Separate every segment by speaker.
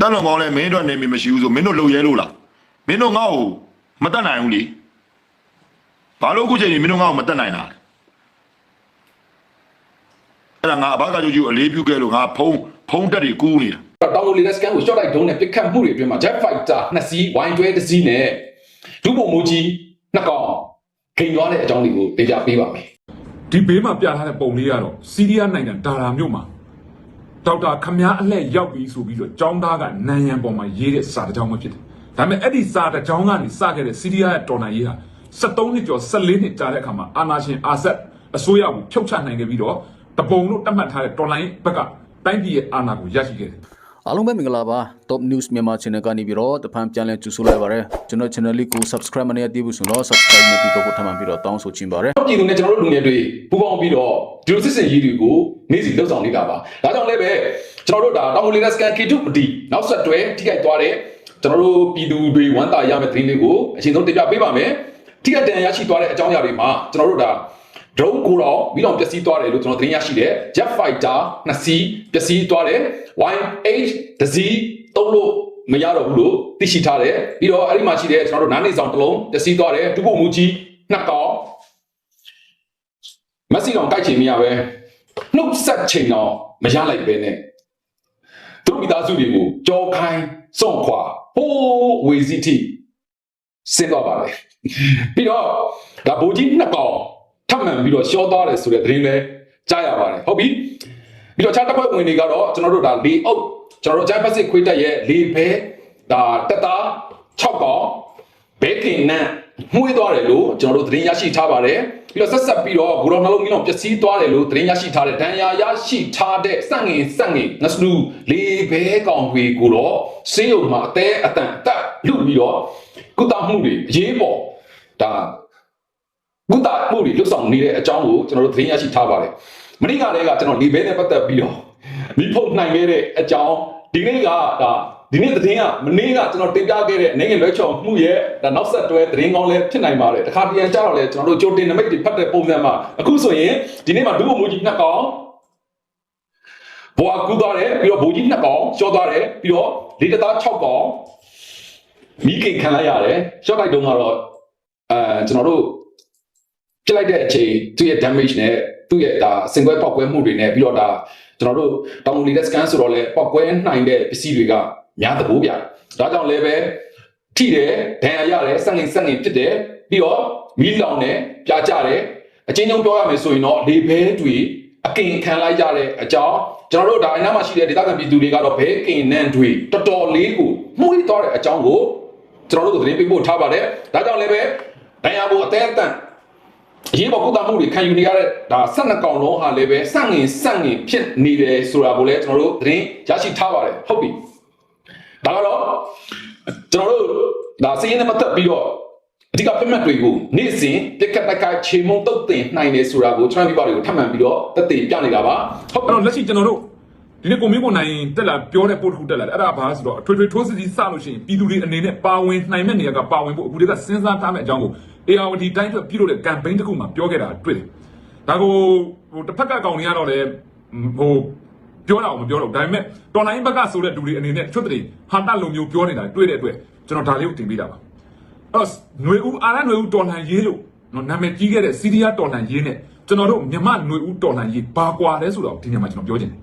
Speaker 1: တန်လုံကောင်းလဲမင်းတို့နေမီမရှိဘူးဆိုမင်းတို့လုံရဲလို့လားမင်းတို့ငါ့ကိုမတတ်နိုင်ဘူးလေဘာလို့အခုချိန်ကြီးမင်းတို့ငါ့ကိုမတတ်နိုင်တာလဲအဲ့ဒါငါအဘကကြိုးကျူအလေးပြုခဲ့လို့ငါဖုံးဖုံးတက်တွေကူးနေတာ
Speaker 2: တောင်လိုလီလက်စကန်ကို short လိုက်ဒုံးနဲ့ပစ်ခတ်မှုတွေအတွင်းမှာ jet fighter နှစ်စီး wine တွဲတစ်စီးနဲ့ဒုဗိုလ်မှူးကြီးနှစ်ကောင်ဂိမ်းသွားတဲ့အကြောင်းတွေကိုတင်ပြပေးပါမယ်
Speaker 3: ဒီဘေးမှာပြထားတဲ့ပုံလေးကတော့စီးရီးယားနိုင်ငံဒါရာမြို့မှာ ဒေါက်တာခမားအလှည့်ရောက်ပြီဆိုပြီးတော့ចောင်းသားကနန်ရံပေါ်မှာရေးတဲ့စာတစ်ကြောင်းပဲဖြစ်တယ်။ဒါပေမဲ့အဲ့ဒီစာတစ်ကြောင်းကနေစခဲ့တဲ့စီးရီးယားရဲ့တော်လှန်ရေးဟာ73နှစ်ကျော်14နှစ်ကြာတဲ့အခါမှာအာနာရှင်အာဆက်အစိုးရကိုဖြုတ်ချနိုင်ခဲ့ပြီးတော့တပုံလို့တတ်မှတ်ထားတဲ့တော်လှန်ရေးဘက်ကတိုင်းပြည်ရဲ့အာဏာကိုရရှိခဲ့တယ်
Speaker 4: အားလုံးပဲမင်္ဂလာပါ Top News မြန်မာ Channel ကနေပြီးတော့တဖန်ပြန်လည်ကြိုဆိုလိုက်ပါရစေကျွန်တော် channel လေးကို subscribe မနေရသေးဘူးဆိုတော့ subscribe နဲ့ပြီးတော့ထပ်မံပြီးတော့တောင်းဆိုချင်ပါတယ်
Speaker 2: ပြည်သူနဲ့ကျွန်တော်တို့လူငယ်တွေပူးပေါင်းပြီးတော့ဒီလိုစစ်စင်ရေးတွေကိုနေ့စီလှုပ်ဆောင်နေတာပါဒါကြောင့်လည်းပဲကျွန်တော်တို့ဒါတောင်လိုလီလက်စကန်ကေတုပတီနောက်ဆက်တွဲထိခိုက်သွားတဲ့ကျွန်တော်တို့ပြည်သူတွေဝမ်းသာရမယ့်သတင်းလေးကိုအချိန်ဆုံးတင်ပြပေးပါမယ်ထိခိုက်ဒဏ်ရာရရှိသွားတဲ့အကြောင်းအရာတွေမှာကျွန်တော်တို့ဒါ drone ကိုတော့မိလောင်ပျက်စီးသွားတယ်လို့ကျွန်တော်သတင်းရရှိတယ် jet fighter နှစ်စီးပျက်စီးသွားတယ် YH တစ်စီးသုံးလို့မရတော့ဘူးလို့သိရှိထားတယ်ပြီးတော့အဲ့ဒီမှာရှိတဲ့ကျွန်တော်တို့နားနေဆောင်တစ်လုံးပျက်စီးသွားတယ်ဒုဗိုလ်မှူးကြီးနှစ်ကောင်မက်ဆီကောင်ကြိုက်ချင်မရပဲနှုတ်ဆက်ချိန်တော့မရလိုက်ပဲနဲ့သူတို့မိသားစုတွေကိုကြောခိုင်းစွန့်ခွာဟိုးဝေစီတီဆင်းသွားပါတယ်ပြီးတော့ဒါဘိုးကြီးနှစ်ကောင် ထပ်မံပြီးတော့ရှောသွားတယ်ဆိုတဲ့သတင်းလဲကြားရပါတယ်ဟုတ်ပြီပြီးတော့ခြားတစ်ခွက်ဝင်တွေကတော့ကျွန်တော်တို့ဒါလေအုပ်ကျွန်တော်တို့ဂျန်ပစစ်ခွေးတက်ရဲ့လေဘဲဒါတက်တာ6ကောင်ဘဲကင်နန်မှုေးသွားတယ်လို့ကျွန်တော်တို့သတင်းရရှိထားပါတယ်ပြီးတော့ဆက်ဆက်ပြီးတော့ဂူရောနှလုံးမီးလုံးပျက်စီးသွားတယ်လို့သတင်းရရှိထားတဲ့ဒဏ်ရာရရှိထားတဲ့စန့်ငင်စန့်ငင်ငစနူလေဘဲကောင်တွေကိုတော့စေးုံမှာအသေးအတန်တက်လူပြီးတော့ကုသမှုတွေအရေးပေါ်ဒါ ကုသမှုတွေလွတ်ဆောင်နေတဲ့အကြောင်းကိုကျွန်တော်တို့သတင်းရရှိထားပါတယ်။မနေ့ကလည်းကကျွန်တော်လေဘဲနဲ့ပတ်သက်ပြီးတော့မိဖို့နိုင်ခဲ့တဲ့အကြောင်းဒီနေ့ကဒါဒီနေ့သတင်းကမနေ့ကကျွန်တော်တင်ပြခဲ့တဲ့နိုင်ငံလွှဲချော်မှုရဲ့ဒါနောက်ဆက်တွဲသတင်းကောင်းလည်းဖြစ်နိုင်ပါတယ်။တခါပြန်ကြတော့လေကျွန်တော်တို့ကြိုတင်နမိတ်တွေဖတ်တဲ့ပုံစံမှာအခုဆိုရင်ဒီနေ့မှာဒုဗိုလ်မှူးကြီးနှစ်ကောင်ဘွာကူသွားတယ်ပြီးတော့ဗိုလ်ကြီးနှစ်ကောင်ရှော့သွားတယ်ပြီးတော့လေတသား6ကောင်မိခင်ခံလိုက်ရတယ်ရှော့လိုက်တုန်းကတော့အဲကျွန်တော်တို့ ပြစ်လိုက်တဲ့အချိန်သူ့ရဲ့ damage နဲ့သူ့ရဲ့ဒါစင်ကွဲပေါက်ကွဲမှုတွေနဲ့ပြီးတော့ဒါကျွန်တော်တို့တောင်လီလက် scan ဆိုတော့လေပေါက်ကွဲနိုင်တဲ့ပစ္စည်းတွေကများသဘောပြတယ်။ဒါကြောင့်လည်းပဲထိတယ်ဒဏ်ရာရတယ်စက်ငင်စက်ငင်ဖြစ်တယ်ပြီးတော့မီးလောင်တယ်ပြာကျတယ်အချင်းချင်းပြောရမယ်ဆိုရင်တော့လေဘဲတွေအကင်ခံလိုက်ရတဲ့အကြောင်းကျွန်တော်တို့ဒါအနားမှာရှိတဲ့ဒေသခံပြည်သူတွေကတော့ဘဲကင်နန်တွေတော်တော်လေးကိုမှုိသွားတဲ့အကြောင်းကိုကျွန်တော်တို့သတင်းပေးပို့ထားပါတယ်။ဒါကြောင့်လည်းပဲဒဏ်ရာကိုအသေးအတန် အရေးပေါ်ကုသမှုတွေခံယူနေရတဲ့ဒါ12កောင်လုံးဟာလည်းပဲစန့်ငင်စန့်ငင်ဖြစ်နေတယ်ဆိုတာကိုလည်းကျွန်တော်တို့သတင်းရရှိထားပါတယ်ဟုတ်ပြီဒါကတော့ကျွန်တော်တို့ဒါစီးရင်နဲ့ပတ်သက်ပြီးတော့အဓိကပြတ်မှတ်တွေကိုနေ့စဉ်ပြက်ကတ်တက်ကခြေမုံတုတ်တင်နိုင်တယ်ဆိုတာကိုကျွန်တော်ပြပါတွေကိုထပ်မံပြီးတော့သက်သေပြနေတာပါဟုတ်
Speaker 3: အဲ့တော့လက်ရှိကျွန်တော်တို့ ဒီနေ့ကိုမင်းကိုနိုင်တက်လာပြောတဲ့ပို့တစ်ခုတက်လာတယ်အဲ့ဒါဘာလဲဆိုတော့အထွေထွေထိုးစစ်ကြီးစလို့ရှိရင်ပြည်သူတွေအနေနဲ့ပါဝင်နိုင်မဲ့နေရာကပါဝင်ဖို့အခုတည်းကစဉ်းစားထားမဲ့အကြောင်းကို ARD တိုင်းအတွက်ပြုလုပ်တဲ့ campaign တစ်ခုမှာပြောခဲ့တာတွေ့တယ်ဒါကိုဟိုတစ်ဖက်ကကောင်တွေကတော့လည်းဟိုပြောတာကိုမပြောတော့ဘူးဒါပေမဲ့တော်လိုင်းဘက်ကဆိုတဲ့လူတွေအနေနဲ့ချွတ်တဲ့ဟာတလုံမျိုးပြောနေတာတွေ့တဲ့အတွက်ကျွန်တော်ဒါလေးကိုတင်ပေးတာပါအဲ့တော့ຫນွေဦးအာရຫນွေဦးတော်လှန်ရေးလို့နော်နာမည်ကြီးခဲ့တဲ့စီးရီးယားတော်လှန်ရေးနဲ့ကျွန်တော်တို့မြမຫນွေဦးတော်လှန်ရေးဘာကွာလဲဆိုတော့ဒီညမှာကျွန်တော်ပြောချင်တယ်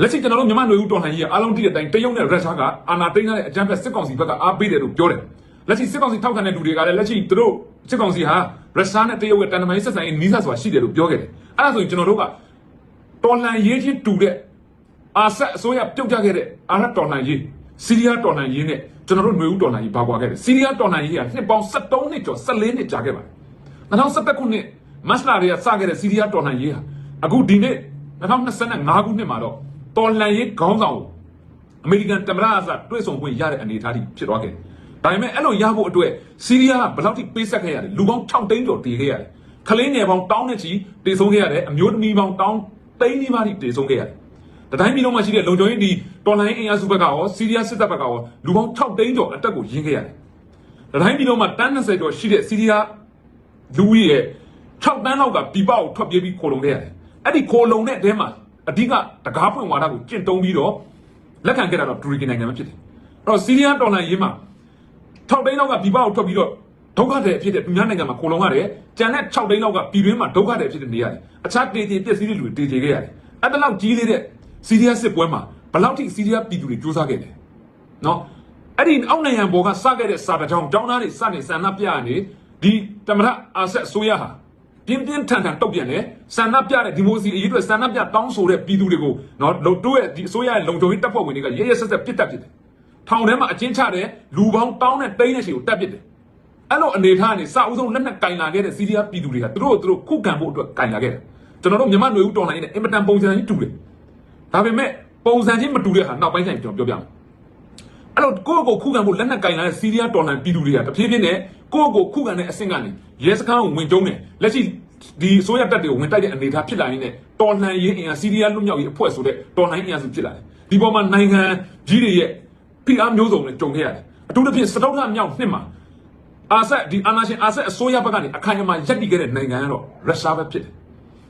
Speaker 3: လက်ရှိကျွန်တော်တို့မြန်မာလူဦးတော်လှန်ရေးကအားလုံးတည့်တဲ့အတိုင်းတရုတ်နဲ့ရုရှားကအာဏာသိမ်းထားတဲ့အကြမ်းဖက်စစ်ကောင်စီဘက်ကအားပေးတယ်လို့ပြောတယ်လက်ရှိစစ်ကောင်စီထောက်ခံတဲ့လူတွေကလည်းလက်ရှိသူတို့စစ်ကောင်စီဟာရုရှားနဲ့တရုတ်ရဲ့တန်တမာရေးဆက်ဆံရေးနီးစပ်စွာရှိတယ်လို့ပြောခဲ့တယ်အဲ့ဒါဆိုရင်ကျွန်တော်တို့ကတော်လှန်ရေးချင်းတူတဲ့အာဆက်အစိုးရပြုတ်ကြခဲ့တဲ့အာရတော်လှန်ရေးစီးရီးယားတော်လှန်ရေးနဲ့ကျွန်တော်တို့ຫນွေဦးတော်လှန်ရေးဘာကွာခဲ့တယ်စီးရီးယားတော်လှန်ရေးကနှစ်ပေါင်း73နှစ်ကျော်14နှစ်ကြာခဲ့ပါတယ်2017ခုနှစ်မတ်လတွေကစခဲ့တဲ့စီးရီးယားတော်လှန်ရေးဟာအခုဒီနေ့2025ခုနှစ်မှာတော့ တော်လှန်ရေးခေါင်းဆောင်ကိုအမေရိကန်သမ္မတအစတွေ့ဆုံခွင့်ရတဲ့အနေအထားကြီးဖြစ်သွားခဲ့တယ်။ဒါပေမဲ့အဲ့လိုရဖို့အတွက်စီးရီးယားကဘယ်လောက်ထိပေးဆက်ခဲ့ရလဲလူပေါင်း6သိန်းကျော်တည်ခဲ့ရတယ်။ကလေးငယ်ပေါင်းတောင်းနဲ့ချီတည်ဆုံးခဲ့ရတယ်။အမျိုးသမီးပေါင်းတောင်းသိန်းနီးပါးထိတည်ဆုံးခဲ့ရတယ်။တတိုင်းပြည်လုံးမှာရှိတဲ့လုံခြုံရေးဒီတော်လှန်ရေးအင်အားစုဘက်ကရောစီးရီးယားစစ်တပ်ဘက်ကရောလူပေါင်း6သိန်းကျော်အတက်ကိုရင်းခဲ့ရတယ်။တတိုင်းပြည်လုံးမှာတန်း20ကျော်ရှိတဲ့စီးရီးယားလူကြီးရဲ့6တန်းလောက်ကပြပကိုထွက်ပြေးပြီးခိုလုံခဲ့ရတယ်။အဲ့ဒီခိုလုံတဲ့အထဲမှာ အဓိကတကားဖွင့်ဝါဒကိုကျင့်သုံးပြီးတော့လက်ခံခဲ့တာတော့တူရကီနိုင်ငံပဲဖြစ်တယ်အဲ့တော့စီးရီးယားတော်လှန်ရေးမှာထောက်တိုင်းလောက်ကပြည်ပကိုထွက်ပြီးတော့ဒုက္ခတွေဖြစ်တဲ့သူများနိုင်ငံမှာခိုလုံရတယ်ကြံတဲ့6တိုင်းလောက်ကပြည်တွင်းမှာဒုက္ခတွေဖြစ်တဲ့နေရတယ်အခြားတေတေပြည့်စည်တဲ့လူတွေတေချေခဲ့ရတယ်အဲ့ဒါလောက်ကြီးလေးတဲ့စီးရီးယားစစ်ပွဲမှာဘယ်လောက်ထိစီးရီးယားပြည်သူတွေစူးစမ်းခဲ့တယ်နော်အဲ့ဒီအောက်နိုင်ငံဘောကစခဲ့တဲ့စာတကြောင်တောင်းသားတွေစနေဆန္ဒပြရနေဒီတမရအာဆက်အစိုးရဟာ ပြင်းပြင်းထန်ထန်တုတ်ပြန်တယ်ဆန္ဒပြတဲ့ဒီမိုစီအရေးအတွက်ဆန္ဒပြတောင်းဆိုတဲ့ပြည်သူတွေကိုနော်လုံတို့ရဲ့ဒီအစိုးရရဲ့လုံခြုံရေးတပ်ဖွဲ့ဝင်တွေကရဲရဲဆက်ဆက်ပစ်တက်ပစ်တယ်ထောင်ထဲမှာအချင်းချတဲ့လူပေါင်းတောင်းတဲ့တိန်းတဲ့ရှီကိုတက်ပစ်တယ်အဲ့လိုအနေထားကနေစအုပ်ဆုံးလက်နက်ကင်လာခဲ့တဲ့စီးရီးယားပြည်သူတွေကသူတို့သူတို့ခုခံဖို့အတွက်ကင်လာခဲ့တယ်ကျွန်တော်တို့မြန်မာຫນွေဦးတော်လိုင်းနဲ့အင်မတန်ပုံစံကြီးတူတယ်ဒါပေမဲ့ပုံစံချင်းမတူတဲ့ဟာနောက်ပိုင်းကျရင်ကျွန်တော်ပြောပြမယ် အဲ့တော့ကိုယ့်ကိုယ်ခုခံဖို့လက်နက်ကင်လာတဲ့စီးရီးယားတော်လှန်ပြည်သူတွေကတဖြည်းဖြည်းနဲ့ကိုယ့်ကိုယ်ခုခံတဲ့အဆင့်ကနေရဲစခန်းကိုဝင်ကျုံးတယ်လက်ရှိဒီဆိုရတပ်တွေကိုဝင်တိုက်တဲ့အနေအထားဖြစ်လာရင်းနဲ့တော်လှန်ရေးအင်အားစီးရီးယားလွတ်မြောက်ရေးအဖွဲ့ဆိုတဲ့တော်လှန်ရေးအင်အားစုဖြစ်လာတယ်ဒီပေါ်မှာနိုင်ငံကြီးတွေရဲ့ဖိအားမျိုးစုံနဲ့ကြုံခဲ့ရတယ်အထူးသဖြင့်စတုထမြောက်နှစ်မှာအာဆက်ဒီအာနာရှင်အာဆက်အစိုးရဘက်ကနေအခိုင်အမာရပ်တည်ခဲ့တဲ့နိုင်ငံကတော့ရုရှားပဲဖြစ်တယ်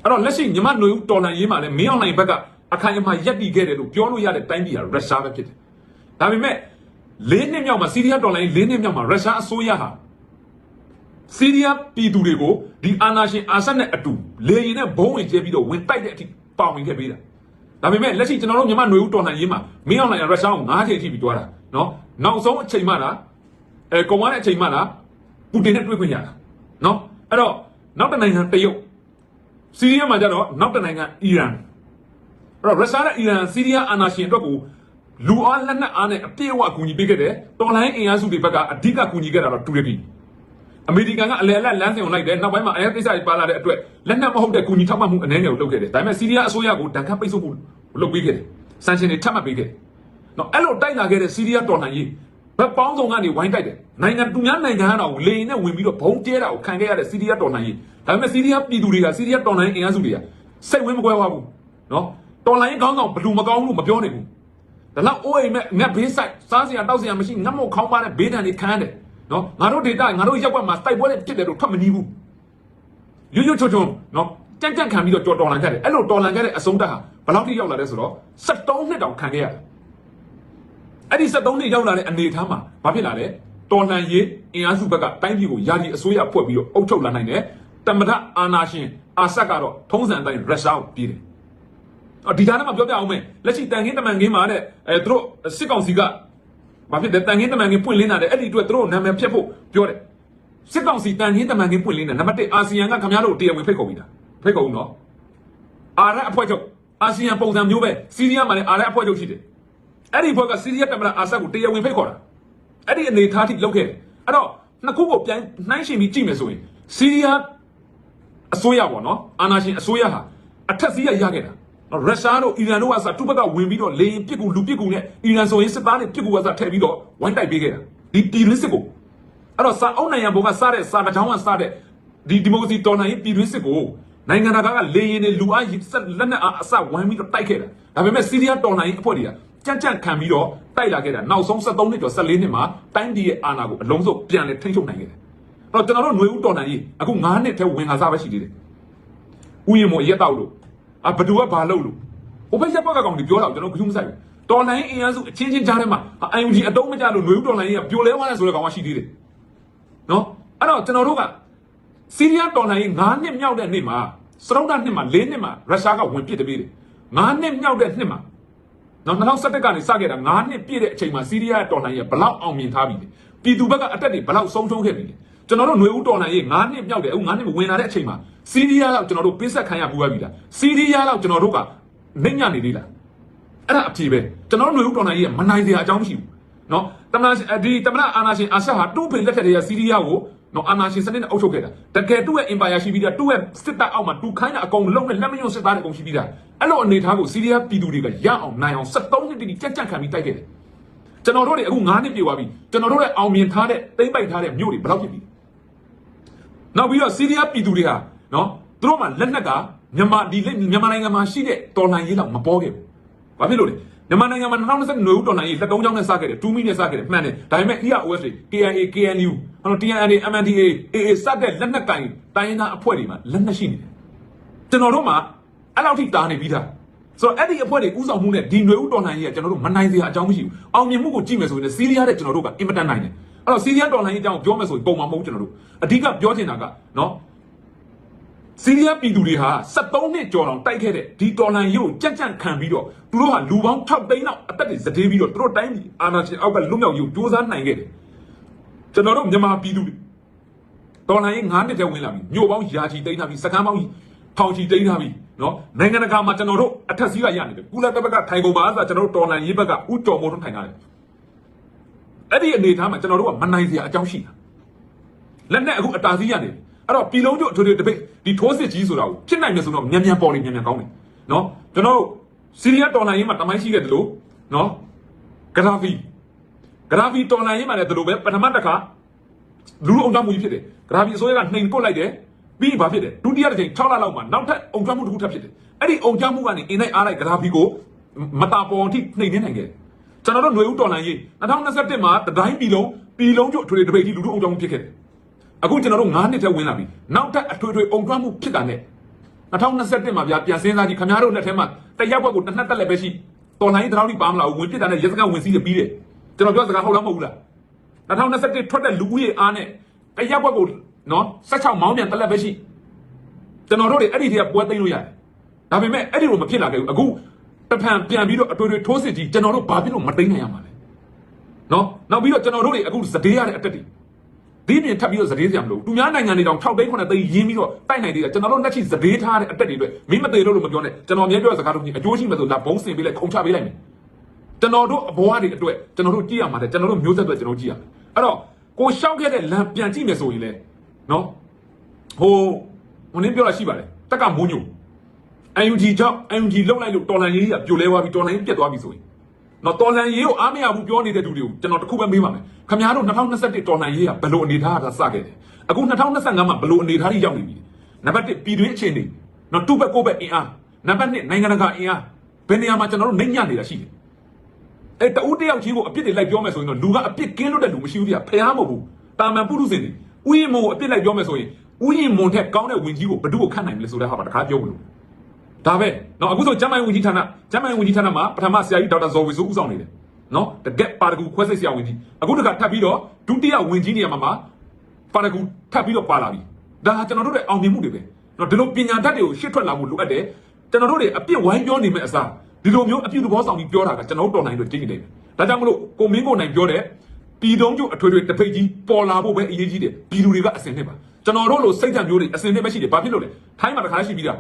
Speaker 3: အဲ့တော့လက်ရှိညီမຫນွေဦးတော်လှန်ရေးမှာလည်းမင်းအောင်လှိုင်ဘက်ကအခိုင်အမာရပ်တည်ခဲ့တယ်လို့ပြောလို့ရတဲ့တိုင်းပြည်ကရုရှားပဲဖြစ်တယ်ဒါပေမဲ့ လေးနှစ်မြောက်မှာစီးရီးယားတော်လိုင်းလေးနှစ်မြောက်မှာရုရှားအစိုးရဟာစီးရီးယားပြည်သူတွေကိုဒီအာနာရှင်အာဆတ်နဲ့အတူလေရင်နဲ့ဘုံဝင်ကျဲပြီးတော့ဝင်တိုက်တဲ့အထိပါဝင်ခဲ့ပေးတာဒါပေမဲ့လက်ရှိကျွန်တော်တို့မြန်မာຫນွေဦးတော်လှန်ရေးမှာမင်းအောင်လှိုင်ရုရှားကို၅ချိန်ထိပြီးတွားတာနော်နောက်ဆုံးအချိန်မှလားအဲကွန်မန်တဲ့အချိန်မှလားပူတင်နဲ့တွေ့ခွင့်ရတာနော်အဲ့တော့နောက်တစ်နိုင်ငံတရုတ်စီးရီးယားမှာကျတော့နောက်တစ်နိုင်ငံအီရန်အဲ့တော့ရုရှားနဲ့အီရန်စီးရီးယားအာဏာရှင်အတွက်ကို လူအားလက်နက်အားနဲ့အပြည့်အဝအကူအညီပေးခဲ့တယ်တော်လိုင်းအင်အားစုတွေဘက်ကအဓိကကူညီခဲ့တာတော့တူရကီအမေရိကန်ကအလယ်အလတ်လမ်းစဉ်ကိုလိုက်တယ်နောက်ပိုင်းမှာအဲကိစ္စတွေပါလာတဲ့အတွက်လက်နက်မဟုတ်တဲ့ကူညီထောက်ပံ့မှုအနေနဲ့ကိုလုပ်ခဲ့တယ်ဒါပေမဲ့စီးရီးယားအစိုးရကိုတန်ခတ်ပိတ်ဆို့မှုလုပ်ပေးခဲ့တယ်ဆန်ရှင်တွေထပ်မှတ်ပေးခဲ့တယ်နော်အဲ့လိုတိုက်လာခဲ့တဲ့စီးရီးယားတော်လှန်ရေးဘက်ပေါင်းစုံကနေဝိုင်းတိုက်တယ်နိုင်ငံသူများနိုင်ငံကတော့လေရင်နဲ့ဝင်ပြီးတော့ဘုံကျဲတာကိုခံခဲ့ရတဲ့စီးရီးယားတော်လှန်ရေးဒါပေမဲ့စီးရီးယားပြည်သူတွေကစီးရီးယားတော်လှန်ရေးအင်အားစုတွေကစိတ်ဝင်မကွဲပါဘူးနော်တော်လှန်ရေးကောင်းဆောင်ဘလူမကောင်းလို့မပြောနိုင်ဘူး ဒါလောက်အိုးအိမ်မဲ့ငတ်ဘေးဆိုင်စားစရာတောက်စရာမရှိငတ်မို့ခေါင်းပါတဲ့ဘေးဒဏ်တွေခံရတယ်နော်ငါတို့ဒေတာငါတို့ရက်ွက်မှာတိုက်ပွဲတွေဖြစ်တယ်လို့ထွက်မနီးဘူးရွရွချွတ်ချွတ်နော်ကြက်ကြက်ခံပြီးတော့ကြော်တော်လန်ခဲ့တယ်အဲ့လိုတော်လန်ခဲ့တဲ့အဆုံးတက်ဟာဘယ်လောက်ထိရောက်လာလဲဆိုတော့73နှစ်တောင်ခံခဲ့ရတယ်အဲ့ဒီ73နှစ်ရောက်လာတဲ့အနေအထားမှာဘာဖြစ်လာလဲတော်လှန်ရေးအင်အားစုဘက်ကတိုင်းပြည်ကိုယာယီအစိုးရဖွဲ့ပြီးတော့အုပ်ချုပ်လာနိုင်တယ်တမဒအာနာရှင်အာဆက်ကတော့ထုံးစံအတိုင်းရုရှားကိုပြည်တယ်အော် ဒီသားနဲ့မှပြောပြအောင်မယ်လက်ရှိတန်ခင်းတမန်ခင်းမှာတဲ့အဲသူတို့စစ်ကောင်စီကဘာဖြစ်လဲတန်ခင်းတမန်ခင်းပွင့်လင်းတာတဲ့အဲ့ဒီအတွက်သူတို့နာမည်ဖြတ်ဖို့ပြောတယ်စစ်ကောင်စီတန်ခင်းတမန်ခင်းပွင့်လင်းတာနံပါတ်1အာဆီယံကခင်ဗျားတို့တရားဝင်ဖိတ်ခေါ်ပြီးတာဖိတ်ခေါ်ဦးနော်အာရအဖွဲ့ချုပ်အာဆီယံပုံစံမျိုးပဲစီးရီးယားမှာလည်းအာရအဖွဲ့ချုပ်ရှိတယ်အဲ့ဒီဘက်ကစီးရီးယားတမန်အာဆတ်ကိုတရားဝင်ဖိတ်ခေါ်တာအဲ့ဒီအနေထားထိလုပ်ခဲ့တယ်အဲ့တော့နှစ်ခုကိုပြန်နှိုင်းယှဉ်ပြီးကြည့်မယ်ဆိုရင်စီးရီးယားအစိုးရပေါ့နော်အာနာရှင်အစိုးရဟာအထက်စီးရရခဲ့တာနော် ရုရှားတို့အီရန်တို့ကစသူ့ဘက်ကဝင်ပြီးတော့လေရင်ပစ်ကူလူပစ်ကူနဲ့အီရန်ဆိုရင်စစ်သားတွေပစ်ကူကစထည့်ပြီးတော့ဝိုင်းတိုက်ပေးခဲ့တာဒီတီရင်းစစ်ကိုအဲ့တော့စာအုပ်နိုင်ငံဘုံကစတဲ့စာတကြောင်းကစတဲ့ဒီဒီမိုကရေစီတော်လှန်ရေးပြည်တွင်းစစ်ကိုနိုင်ငံတကာကလေရင်တွေလူအားဆက်လက်နက်အားအစဝိုင်းပြီးတော့တိုက်ခဲ့တာဒါပေမဲ့စီးရီးယားတော်လှန်ရေးအဖွဲ့တွေကကြံ့ကြံ့ခံပြီးတော့တိုက်လာခဲ့တာနောက်ဆုံး73နှစ်ကျော်14နှစ်မှာတိုင်းပြည်ရဲ့အာဏာကိုအလုံးစုံပြန်လည်ထိန်းချုပ်နိုင်ခဲ့တယ်အဲ့တော့ကျွန်တော်တို့ຫນွေဦးတော်လှန်ရေးအခု9နှစ်ထဲဝင်ခါစားပဲရှိသေးတယ်ဥယျာဉ်မော်ရက်တောက်လို့ အာဘသူကဘာလုပ်လို့ဟိုဘက်ရက်ဘက်ကကောင်ဒီပြောတော့ကျွန်တော်ကယူမဆိုင်ဘူးတော်လိုင်းအင်အားစုအချင်းချင်းကြားထဲမှာအယုံကြီးအတုံးမကြလို့ຫນွေဦးတော်လိုင်းကြီးကပြိုလဲသွားတယ်ဆိုတဲ့ကောင်ကရှိသေးတယ်နော်အဲ့တော့ကျွန်တော်တို့ကစီးရီးယားတော်လိုင်းကြီး9နှစ်မြောက်တဲ့နေ့မှာစရုံးတာနှစ်မှာ4နှစ်မှာရုရှားကဝင်ပစ်တပေးတယ်9နှစ်မြောက်တဲ့နှစ်မှာနော်2017ကနေစခဲ့တာ9နှစ်ပြည့်တဲ့အချိန်မှာစီးရီးယားတော်လိုင်းကြီးကဘလောက်အောင်မြင်ထားပြီလဲပြည်သူဘက်ကအတက်တွေဘလောက်ဆုံးရှုံးခဲ့ပြီလဲ ကျွန်တော်တို့ຫນွေဦးတော်လှန်ရေး9နှစ်မြောက်တယ်အခု9နှစ်မဝင်လာတဲ့အချိန်မှာစီးရီးယားလောက်ကျွန်တော်တို့ပိဆက်ခံရပူရပြီလားစီးရီးယားလောက်ကျွန်တော်တို့ကမိတ်ညနေသေးလားအဲ့ဒါအဖြေပဲကျွန်တော်ຫນွေဦးတော်လှန်ရေးကမနိုင်စရာအကြောင်းမရှိဘူးနော်တမန်ဒီတမန်အာနာရှင်အာရှဟာတူဖိလက်ထက်တည်းကစီးရီးယားကိုနော်အာနာရှင်စနစ်နဲ့အုပ်ချုပ်ခဲ့တာတကယ်သူ့ရဲ့ empire ရှိပြီးသားသူ့ရဲ့စစ်တပ်အောက်မှာသူခိုင်းတာအကုန်လုံးနဲ့လက်မညွန့်စစ်သားတွေအကုန်ရှိပြီးသားအဲ့လိုအနေထားကိုစီးရီးယားပြည်သူတွေကရအောင်နိုင်အောင်73နှစ်တိတိကြက်ကြက်ခံပြီးတိုက်ခဲ့တယ်ကျွန်တော်တို့တွေအခု9နှစ်ပြေသွားပြီကျွန်တော်တို့လည်းအောင်မြင်ထားတဲ့တိမ့်ပိုက်ထားတဲ့မြို့တွေဘယ်လောက်ဖြစ်ပြီလဲ နောက်ပြီးတော့စီးရီးယားပြည်သူတွေဟာနော်သူတို့မှလက်နက်ကမြန်မာဒီလက်မြန်မာနိုင်ငံမှာရှိတဲ့တော်လှန်ရေးလောက်မပေါ်ခဲ့ဘူး။ဘာဖြစ်လို့လဲ။မြန်မာနိုင်ငံမှာ2020နွေဦးတော်လှန်ရေးလက်တုံးချောင်းနဲ့စခဲ့တယ်2မိနဲ့စခဲ့တယ်မှန်တယ်။ဒါပေမဲ့ EROS တွေ KIA KNU ဟို TNA MNDA AA စတဲ့လက်နက်ကိုင်တိုင်းရင်းသားအဖွဲ့တွေမှာလက်နက်ရှိနေတယ်။ကျွန်တော်တို့မှာအဲ့လောက်ထိတားနေပြီးသား။ဆိုတော့အဲ့ဒီအဖွဲ့တွေဥဆောင်မှုနဲ့ဒီနွေဦးတော်လှန်ရေးကကျွန်တော်တို့မနိုင်စရာအကြောင်းမရှိဘူး။အောင်မြင်မှုကိုကြည့်မယ်ဆိုရင်စီးရီးယားတဲ့ကျွန်တော်တို့ကအင်မတန်နိုင်တယ်။ အဲ့တော့စီးရီးယားတော်နိုင်ကြီးအကြောင်းပြောမယ်ဆိုရင်ပုံမှာမဟုတ်ကျွန်တော်တို့အဓိကပြောချင်တာကနော်စီးရီးယားပြည်သူတွေဟာ73နှစ်ကျော်တောင်တိုက်ခဲ့တဲ့ဒီတော်လှန်ရေးကိုကြက်ကြက်ခံပြီးတော့သူတို့ဟာလူပေါင်း6သိန်းလောက်အသက်တွေစတေးပြီးတော့သူတို့တိုင်းပြည်အာဏာရှင်အောက်ကလွတ်မြောက်ရေးကိုစ조사နိုင်ခဲ့တယ်ကျွန်တော်တို့မြန်မာပြည်သူတွေတော်လှန်ရေး9နှစ်တည်းဝင်လာပြီမြို့ပေါင်းရာချီတိန်းထားပြီစကမ်းပေါင်းထောင်ချီတိန်းထားပြီနော်နိုင်ငံတကာမှာကျွန်တော်တို့အထက်စီးကရနေတယ်ကုလသမဂ္ဂထိုင်ကုန်ပါဆိုတာကျွန်တော်တို့တော်လှန်ရေးဘက်ကဥတော်မိုးထွန်းထိုင်ထားတယ် အဲ့ဒီအနေအထားမှာကျွန်တော်တို့ကမနိုင်စရာအကြောင်းရှိတာလက်နဲ့အခုအတားစီးရတယ်အဲ့တော့ပြည်လုံးကျွတ်အထွေထွေတပိတ်ဒီထိုးစစ်ကြီးဆိုတာကိုဖြစ်နိုင်မယ်ဆိုတော့မြန်မြန်ပေါ်နေမြန်မြန်ကောင်းတယ်နော်ကျွန်တော်တို့စီးရီးယားတော်လှန်ရေးမှာတမိုင်းရှိခဲ့တယ်လို့နော်ဂရာဖီဂရာဖီတော်လှန်ရေးမှာလည်းဒီလိုပဲပထမတစ်ခါလူလူအောင်တမှုကြီးဖြစ်တယ်ဂရာဖီအစိုးရကနှိမ်ကုတ်လိုက်တယ်ပြီးရင်ဘာဖြစ်တယ်ဒုတိယတစ်ချိန်6လလောက်မှာနောက်ထပ်အောင်တမှုတစ်ခုထပ်ဖြစ်တယ်အဲ့ဒီအောင်တမှုကနေအင်းလိုက်အားလိုက်ဂရာဖီကိုမတာပေါ်အထိနှိမ်နေနိုင်ခဲ့တယ် ကျွန်တော်တို့ຫນွေဦးတော်လှန်ရေး2021မှာတတိုင်းပြည်လုံးပြည်လုံးကျွတ်အထွေထွေတပိတ်ကြီးလူလူအောင်တမှုဖြစ်ခဲ့တယ်အခုကျွန်တော်တို့9နှစ်ထဲဝင်လာပြီနောက်ထပ်အထွေထွေအုံတွန်းမှုဖြစ်တာနဲ့2021မှာဗျာပြန်စင်းစားကြည့်ခင်ဗျားတို့လက်ထဲမှာတရက်ဘွက်ကိုတစ်နှစ်တက်လက်ပဲရှိတော်လိုင်းတရောင်းဒီပါမလားဝင်ပြစ်တာနဲ့ရဲစခန်းဝင်စီးရပြီးတယ်ကျွန်တော်ပြောစကားဟုတ်လားမဟုတ်ဘူးလား2021ထွက်တဲ့လူဦးရေအားနဲ့တရက်ဘွက်ကိုနော်16မောင်းပြန်တက်လက်ပဲရှိကျွန်တော်တို့တွေအဲ့ဒီထဲကပွဲသိမ်းလို့ရတယ်ဒါပေမဲ့အဲ့ဒီလိုမဖြစ်လာခဲ့ဘူးအခု တဖန်ပြန်ပြီးတော့အထွေထွေထိုးစစ်ကြီးကျွန်တော်တို့ဘာဖြစ်လို့မသိမ်းနိုင်ရမှာလဲနော်နောက်ပြီးတော့ကျွန်တော်တို့တွေအခုစတေးရတဲ့အတက်တွေဒီပြင်ထပ်ပြီးတော့ဇဒေးစရာမလိုဘူးသူများနိုင်ငံတွေတောင်6သိန်း9သိန်းရင်းပြီးတော့တိုက်နိုင်သေးတယ်ကျွန်တော်တို့လက်ရှိဇဒေးထားတဲ့အတက်တွေအတွက်မင်းမသေးလို့လို့မပြောနဲ့ကျွန်တော်အမြဲပြောတဲ့စကားတို့ကြီးအကျိုးရှိမယ်ဆိုလာဘုံစင်ပေးလိုက်ခုံချပေးလိုက်မယ်ကျွန်တော်တို့အဘွားတွေအတွက်ကျွန်တော်တို့ကြည့်ရမှာလေကျွန်တော်တို့မျိုးဆက်အတွက်ကျွန်တော်ကြည့်ရမယ်အဲ့တော့ကိုရှောက်ခဲ့တဲ့လမ်းပြန်ကြည့်မယ်ဆိုရင်လေနော်ဟိုဟိုနင်းပြောတာရှိပါတယ်တက်ကမိုးညို UNG ကြောင့် UNG လောက်လိုက်လို့တော်လန်ရေးကြီးကပြိုလဲသွားပြီတော်လန်ရေးပြတ်သွားပြီဆိုရင်နော်တော်လန်ရေးကိုအားမရဘူးပြောနေတဲ့သူတွေကိုကျွန်တော်တခုပဲမေးပါမယ်ခင်ဗျားတို့2021တော်လန်ရေးကဘယ်လိုအနေထားကစခဲ့တယ်အခု2025မှာဘယ်လိုအနေထားကြီးရောက်နေပြီနံပါတ်1ပြည်တွင်းအခြေအနေနော်တူဘက်ကိုဘက်အင်အားနံပါတ်2နိုင်ငံတကာအင်အားဘယ်နေရာမှာကျွန်တော်တို့နှိမ့်ညနေတာရှိတယ်အဲတဦးတယောက်ချင်းကိုအပြစ်တွေလိုက်ပြောမယ်ဆိုရင်တော့လူကအပြစ်ကင်းလွတ်တဲ့လူမရှိဘူးပြဖះမဟုတ်ဘူးတာမန်ပုရုစင်တွေဥယျာဉ်မုံကိုအပြစ်လိုက်ပြောမယ်ဆိုရင်ဥယျာဉ်မုံထက်ကောင်းတဲ့ဝင်ကြီးကိုဘယ်သူ့ကိုခတ်နိုင်မလဲဆိုတဲ့ဟာပါတခါပြောမလို့ ဒါပဲနော်အခုဆိုကျမ်းမိုင်ဝန်ကြီးဌာနကျမ်းမိုင်ဝန်ကြီးဌာနမှာပထမဆရာကြီးဒေါက်တာဇော်ဝေစုဦးဆောင်နေတယ်နော်တကက်ပါတကူခွဲစိတ်ဆရာဝန်ကြီးအခုတခါထပ်ပြီးတော့ဒုတိယဝန်ကြီးနေရာမှာပါတကူထပ်ပြီးတော့ပါလာပြီဒါဟာကျွန်တော်တို့ရဲ့အောင်မြင်မှုတွေပဲနော်ဒီလိုပညာတတ်တွေကိုရှေ့ထွက်လာဖို့လိုအပ်တယ်ကျွန်တော်တို့တွေအပြစ်ဝိုင်းပြောနေမယ့်အစားဒီလိုမျိုးအပြစ်သဘောဆောင်ပြီးပြောတာကကျွန်တော်တော်နိုင်လို့ကြိတ်နေတယ်ဒါကြောင့်မလို့ကိုမင်းကိုနိုင်ပြောတယ်ပြည်တုံးကျအထွေထွေတဖိတ်ကြီးပေါ်လာဖို့ပဲအရေးကြီးတယ်ပြည်သူတွေကအစင်နဲ့ပါကျွန်တော်တို့လိုစိတ်ဓာတ်မျိုးတွေအစင်နဲ့ပဲရှိတယ်ဘာဖြစ်လို့လဲထိုင်းမှာတခါရှိပြီးသား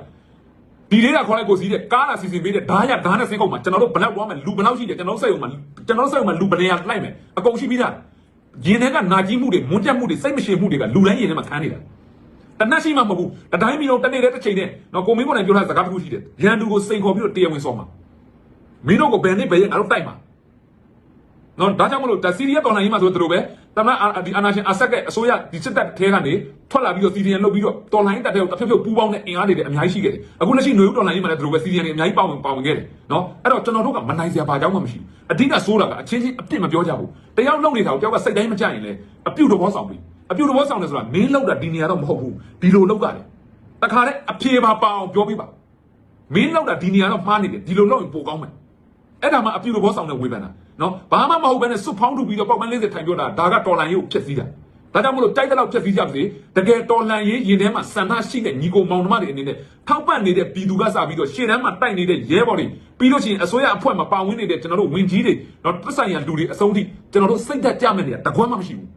Speaker 3: ဒီလေးကခေါ်လိုက်ကိုစီးတဲ့ကားလာစီစဉ်ပေးတဲ့ဓာတ်ရဓာတ်နဲ့စင်းကုန်မှာကျွန်တော်တို့ဘလောက်သွားမယ်လူဘလောက်ရှိတယ်ကျွန်တော်တို့စိတ်ုံမှာကျွန်တော်တို့စိတ်ုံမှာလူဘယ်နေရာလိုက်မယ်အကုန်ရှိပြီးသားရင်ထဲကနာကြီးမှုတွေမွန်းတက်မှုတွေစိတ်မရှိမှုတွေကလူတိုင်းရင်ထဲမှာခံနေတာတနက်ရှိမှမဟုတ်ဘူးတတိုင်းမီလုံးတနေ့တည်းတစ်ချိန်နဲ့တော့ကိုမင်းကိုနိုင်ပြောထားစကားတစ်ခုရှိတယ်ရန်သူကိုစိန်ခေါ်ပြီးတော့တရားဝင်ဆော်မှာမင်းတို့ကိုဘယ်နေ့ဘယ်ရက်ငါတို့တိုက်မှာ နော်ဒါကြောင့်မလို့ဒါစီရီယက်တော်နိုင်ရေးမှာဆိုတို့ပဲတမန်ဒီအာနာရှင်အဆက်ကအစိုးရဒီစစ်တပ်ထဲကနေထွက်လာပြီးတော့စီရီယန်လုပ်ပြီးတော့တော်လိုင်းတပ်တဲ့ကိုတစ်ဖက်ဖက်ပူးပေါင်းတဲ့အင်အားတွေလည်းအများကြီးရှိခဲ့တယ်အခုလက်ရှိຫນွေဦးတော်လိုင်းရေးမှာလည်းတို့ပဲစီရီယန်တွေအများကြီးပါဝင်ပါဝင်ခဲ့တယ်နော်အဲ့တော့ကျွန်တော်တို့ကမနိုင်စရာဘာကြောင့်မှမရှိဘူးအဓိကဆိုးတာကအချင်းချင်းအပြစ်မပြောကြဘူးတယောက်လုံနေတာကိုတယောက်ကစိတ်တိုင်းမကြရင်လေအပြုတ်တော်ဘောဆောင်ပြီအပြုတ်တော်ဘောဆောင်တယ်ဆိုတာမင်းလောက်တာဒီနေရာတော့မဟုတ်ဘူးဒီလိုလောက်တာလေတခါတည်းအဖြေပါပါအောင်ပြောပြပါမင်းလောက်တာဒီနေရာတော့မှားနေတယ်ဒီလိုလောက်ရင်ပိုကောင်းမယ် အဲ့ဒါမှအပြူတော်ဘောဆောင်တဲ့ဝေဖန်တာနော်ဘာမှမဟုတ်ဘဲနဲ့စွတ်ဖောင်းထုတ်ပြီးတော့ပေါက်ပန်း40ထိုင်ပြောတာဒါကတော်လန်ရေးကိုဖျက်ဆီးတာဒါကြောင့်မလို့တိုက်တဲ့လောက်ဖျက်ဆီးကြပါစေတကယ်တော်လန်ရေးရင်ထဲမှာစန္ဒရှိတဲ့ညီကိုမောင်နှမတွေအနေနဲ့ထောက်ပံ့နေတဲ့ပြည်သူကစပြီးတော့ရှေ့တန်းမှာတိုက်နေတဲ့ရဲဘော်တွေပြီးလို့ရှိရင်အစိုးရအဖွဲ့မှာပါဝင်နေတဲ့ကျွန်တော်တို့ဝင်ကြီးတွေနော်တက်ဆိုင်ရလူတွေအဆုံးထိကျွန်တော်တို့စိတ်သက်ကြမဲ့နေတာတကွမ်းမှမရှိဘူး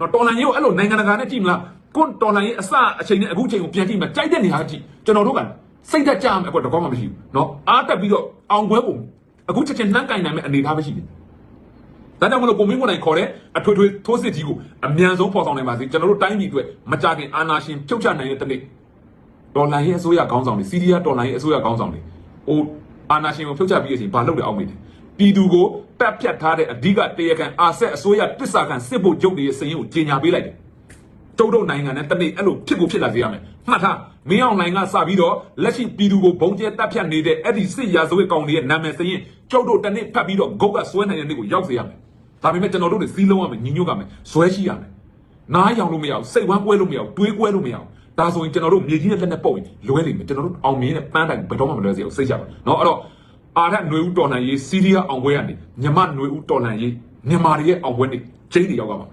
Speaker 3: နော်တော်လန်ရေးကိုအဲ့လိုနိုင်ငံတကာနဲ့ကြည့်မလားကွန်တော်လန်ရေးအစအချိန်နဲ့အခုချိန်ကိုပြန်ကြည့်မှကြိုက်တဲ့နေရာကြည့်ကျွန်တော်တို့ကစိတ်သက်ကြမဲ့အကွက်တကွမ်းမှမရှိဘူးနော်အားတက်ပြီးတော့အောင်ပွဲပုံ အခုချက်ချင်းနှမ်းကင်နိုင်မဲ့အနေအထားပဲရှိတယ်။ဒါကြောင့်မလို့ကိုမင်းကိုနိုင်ခေါ်တဲ့အထွေထွေထိုးစစ်ကြီးကိုအမြန်ဆုံးပေါ်ဆောင်နိုင်ပါစေကျွန်တော်တို့တိုင်းပြည်အတွက်မကြခင်အာနာရှင်ဖြုတ်ချနိုင်တဲ့တနေ့ဒေါ်လာရဲ့အစိုးရခေါင်းဆောင်တွေစီးရီးယားဒေါ်လာရဲ့အစိုးရခေါင်းဆောင်တွေဟိုအာနာရှင်ကိုဖြုတ်ချပြီးတဲ့အချိန်ဘာလုပ်လဲအောက်မေးတယ်ပြည်သူကိုတပ်ဖြတ်ထားတဲ့အဓိကတရားခံအာဆက်အစိုးရတစ္ဆာခံစစ်ဖို့ကြုတ်တွေရဲ့စရင်ကိုကြီးညာပေးလိုက်တယ် တုတ်တုတ်နိုင်ငံနဲ့တနေ့အဲ့လိုဖြစ်ကိုဖြစ်လာစေရမယ်မှတ်ထားမင်းအောင်နိုင်ငံစပြီးတော့လက်ရှိပြည်သူကိုဘုံကျဲတပ်ဖြတ်နေတဲ့အဲ့ဒီစစ်ရာဇဝတ်ကောင်တွေရဲ့နာမည်စရင်ကျုပ်တို့တနေ့ဖတ်ပြီးတော့ဂုတ်ကဆွဲနိုင်တဲ့နေ့ကိုရောက်စေရမယ်ဒါပေမဲ့ကျွန်တော်တို့တွေစီးလုံးရမယ်ညီညွတ်ရမယ်ဇွဲရှိရမယ်နားရောင်လို့မရဘူးစိတ်ဝမ်းကွဲလို့မရဘူးတွေးကွဲလို့မရဘူး ဒါဆိုရင်ကျွန်တော်တို့မြေကြီးနဲ့လက်နဲ့ပုတ်ရင်လွဲလိမ့်မယ်ကျွန်တော်တို့အောင်မြင်တဲ့ပန်းတိုင်ဘယ်တော့မှမလွဲစေအောင်စိတ်ချပါเนาะအဲ့တော့အာရຫນွေဦးတော်လှန်ရေးစီးရီးယားအောင်ပွဲကနေမြမຫນွေဦးတော်လှန်ရေးမြန်မာတွေရဲ့အောင်ပွဲနေကျင်းတွေရောက်ကြပါမယ်